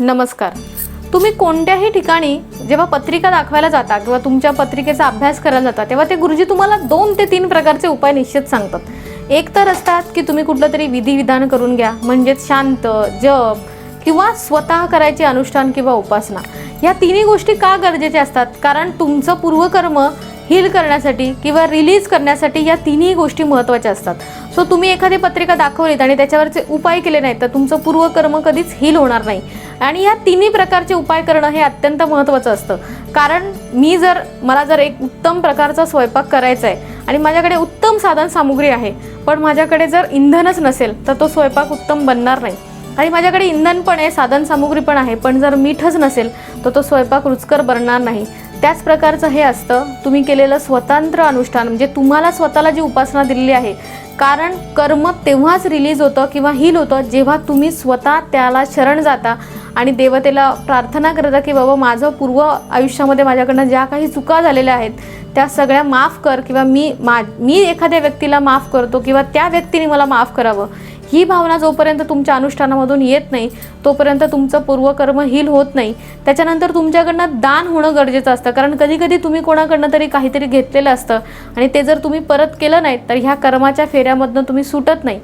नमस्कार. तुम्ही कोणत्याही ठिकाणी जेव्हा पत्रिका दाखवायला जाता किंवा तुमच्या पत्रिकेचा अभ्यास करायला जाता तेव्हा ते गुरुजी तुम्हाला दोन ते तीन प्रकारचे उपाय निश्चित सांगतात. एक तर असतात की तुम्ही कुठलं तरी विधिविधान करून घ्या म्हणजेच शांत जप किंवा स्वतः करायचे अनुष्ठान किंवा उपासना. या तिन्ही गोष्टी का गरजेच्या असतात? कारण तुमचं पूर्वकर्म हील करण्यासाठी किंवा रिलीज करण्यासाठी या तिन्ही गोष्टी महत्त्वाच्या असतात. सो तुम्ही एखादी पत्रिका दाखवलीत आणि त्याच्यावरचे उपाय केले नाहीत तर तुमचं पूर्वकर्म कधीच हील होणार नाही. आणि या तिन्ही प्रकारचे उपाय करणं हे अत्यंत महत्त्वाचं असतं. कारण मी जर मला जर एक उत्तम प्रकारचा स्वयंपाक करायचा आहे आणि माझ्याकडे उत्तम साधन सामुग्री आहे पण माझ्याकडे जर इंधनच नसेल तर तो स्वयंपाक उत्तम बनणार नाही. आणि माझ्याकडे इंधन पण आहे साधन सामुग्री पण आहे पण जर मीठच नसेल तर तो स्वयंपाक रुचकर बनणार नाही. त्याच प्रकारचं हे असतं तुम्ही केलेलं स्वतंत्र अनुष्ठान म्हणजे तुम्हाला स्वतःला जी उपासना दिलेली आहे कारण कर्म तेव्हाच रिलीज होतं किंवा हील होतं जेव्हा तुम्ही स्वतः त्याला शरण जाता आणि देवतेला प्रार्थना करता की बाबा माझं पूर्व आयुष्यामध्ये माझ्याकडनं ज्या काही चुका झालेल्या आहेत त्या सगळ्या माफ कर किंवा मी मा मी एखाद्या व्यक्तीला माफ करतो किंवा त्या व्यक्तीने मला माफ करावं. ही भावना जोपर्यंत तुमच्या अनुष्ठानामधून येत नाही तोपर्यंत तुमचं पूर्वकर्म हील होत नाही. त्याच्यानंतर तुमच्याकडनं दान होणं गरजेचं असतं. कारण कधी कधी तुम्ही कोणाकडनं तरी काहीतरी घेतलेलं असतं आणि ते जर तुम्ही परत केलं नाही तर ह्या कर्माच्या फेऱ्यामधनं तुम्ही सुटत नाही.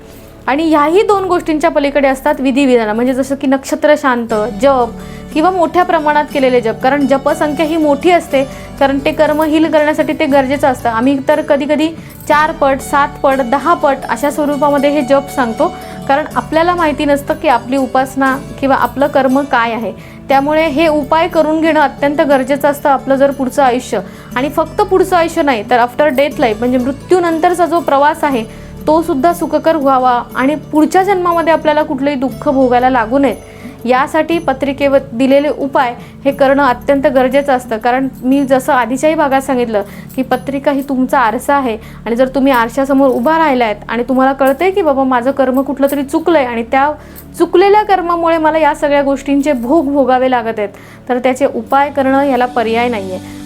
आणि ह्याही दोन गोष्टींच्या पलीकडे असतात विधिविधानं. म्हणजे जसं की नक्षत्र शांत जप किंवा मोठ्या प्रमाणात केलेले जप. कारण जपसंख्या ही मोठी असते कारण ते कर्म हील करण्यासाठी ते गरजेचं असतं. आम्ही तर कधी कधी चार पट सात पट दहा पट अशा स्वरूपामध्ये हे जप सांगतो. कारण आपल्याला माहिती नसतं की आपली उपासना किंवा आपलं कर्म काय आहे. त्यामुळे हे उपाय करून घेणं अत्यंत गरजेचं असतं आपलं जर पुढचं आयुष्य. आणि फक्त पुढचं आयुष्य नाही तर आफ्टर डेथ लाईफ म्हणजे मृत्यूनंतरचा जो प्रवास आहे तो सुद्धा सुखकर व्हावा. आणि पुढच्या जन्मामध्ये आपल्याला कुठलंही दुःख भोगायला लागू नयेत यासाठी पत्रिकेवर दिलेले उपाय हे करणं अत्यंत गरजेचं असतं. कारण मी जसं आधीच्याही भागात सांगितलं की पत्रिका ही तुमचा आरसा आहे आणि जर तुम्ही आरशासमोर उभा राहिला आहेत आणि तुम्हाला कळतंय की बाबा माझं कर्म कुठलं तरी चुकलं आहे आणि त्या चुकलेल्या कर्मामुळे मला या सगळ्या गोष्टींचे भोग भोगावे लागत आहेत तर त्याचे उपाय करणं याला पर्याय नाही आहे